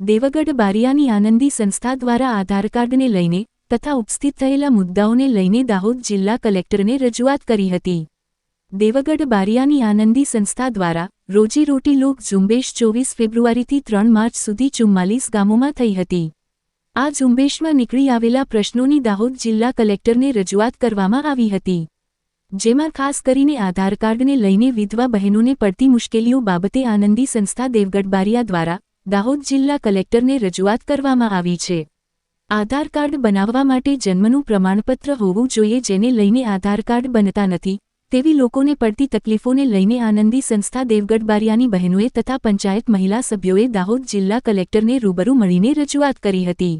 દેવગઢ બારિયાની આનંદી સંસ્થા દ્વારા આધાર કાર્ડને લઈને તથા ઉપસ્થિત થયેલા મુદ્દાઓને લઈને દાહોદ જિલ્લા કલેક્ટરને રજૂઆત કરી હતી. દેવગઢ બારિયાની આનંદી સંસ્થા દ્વારા રોજીરોટી લોક ઝુંબેશ ચોવીસ ફેબ્રુઆરીથી ત્રણ માર્ચ સુધી ચુમ્માલીસ ગામોમાં થઈ હતી. આ ઝુંબેશમાં નીકળી આવેલા પ્રશ્નોની દાહોદ જિલ્લા કલેક્ટરને રજૂઆત કરવામાં આવી હતી. જેમાં ખાસ કરીને આધાર કાર્ડને લઈને વિધવા બહેનોને પડતી મુશ્કેલીઓ બાબતે આનંદી સંસ્થા દેવગઢ બારિયા દ્વારા દાહોદ જિલ્લા કલેક્ટરને રજૂઆત કરવામાં આવી છે. આધાર કાર્ડ બનાવવા માટે જન્મનું પ્રમાણપત્ર હોવું જોઈએ જેને લઈને આધાર કાર્ડ બનતા નથી, તેવી લોકોને પડતી તકલીફોને લઈને આનંદી સંસ્થા દેવગઢ બારિયાની બહેનોએ તથા પંચાયત મહિલા સભ્યોએ દાહોદ જિલ્લા કલેક્ટરને રૂબરૂ મળીને રજૂઆત કરી હતી.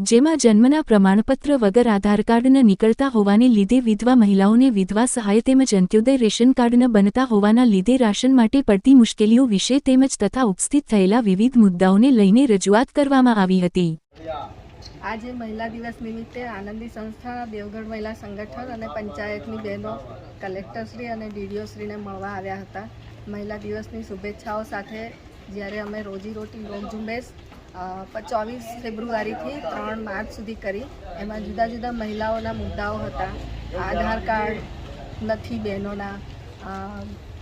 જેમાં જન્મના પ્રમાણપત્ર વગર આધાર કાર્ડના નીકળતા હોવાને લીધે વિધવા મહિલાઓને વિધવા સહાય તેમજ અંત્યોદય રેશન કાર્ડના બનતા હોવાના લીધે રાશન માટે પડતી મુશ્કેલીઓ વિશે તેમજ તથા ઉપસ્થિત થયેલા વિવિધ મુદ્દાઓને લઈને રજૂઆત કરવામાં આવી હતી. આજે મહિલા દિવસ નિમિત્તે આનંદી સંસ્થા, દેવગઢ મહિલા સંગઠન અને પંચાયતની બહેનો, કલેક્ટરશ્રી અને ડીડીઓશ્રીને મળવા આવ્યા હતા. મહિલા દિવસની શુભેચ્છાઓ સાથે જ્યારે અમે રોજીરોટી લોક ઝુંબેશ ચોવીસ ફેબ્રુઆરીથી ત્રણ માર્ચ સુધી કરી. એમાં જુદા જુદા મહિલાઓના મુદ્દાઓ હતા. આધાર કાર્ડ નથી બહેનોના.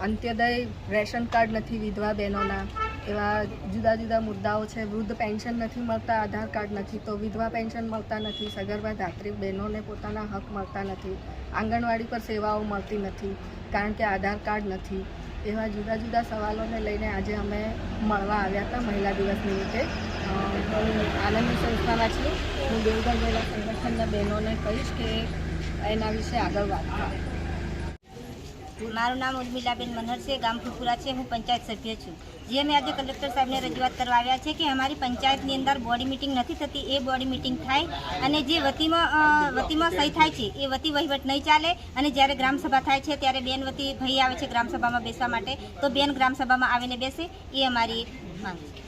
અંત્યોદય રેશન કાર્ડ નથી વિધવા બહેનોના. એવા જુદા જુદા મુદ્દાઓ છે. વૃદ્ધ પેન્શન નથી મળતા, આધાર કાર્ડ નથી. તો વિધવા પેન્શન મળતા નથી. સગર્ભા ધાત્રી બહેનોને પોતાના હક મળતા નથી. આંગણવાડી પર સેવાઓ મળતી નથી. કારણ કે આધાર કાર્ડ નથી. એવા જુદા જુદા સવાલોને લઈને આજે અમે મળવા આવ્યા હતા મહિલા દિવસ નિમિત્તે. આનંદી સંસ્થાના છું. હું દેવગઢ મહિલા સંગઠનના બહેનોને કહીશ કે એના વિશે આગળ વાત થાય મારું નામ ઉર્મિલાબેન મનહર છે ગામ ફુલપુરા છે. હું પંચાયત સભ્ય છું. જે મેં આજે કલેક્ટર સાહેબને રજૂઆત કરવા આવ્યા છે કે અમારી પંચાયતની અંદર બોડી મિટિંગ નથી થતી, એ બોડી મિટિંગ થાય અને જે વતીમાં વતીમાં સહી થાય છે, એ વતી વહીવટ નહીં ચાલે અને જ્યારે ગ્રામસભા થાય છે ત્યારે બેન વતી ભાઈ આવે છે ગ્રામસભામાં બેસવા માટે, તો બેન ગ્રામસભામાં આવીને બેસે, એ અમારી માંગ છે.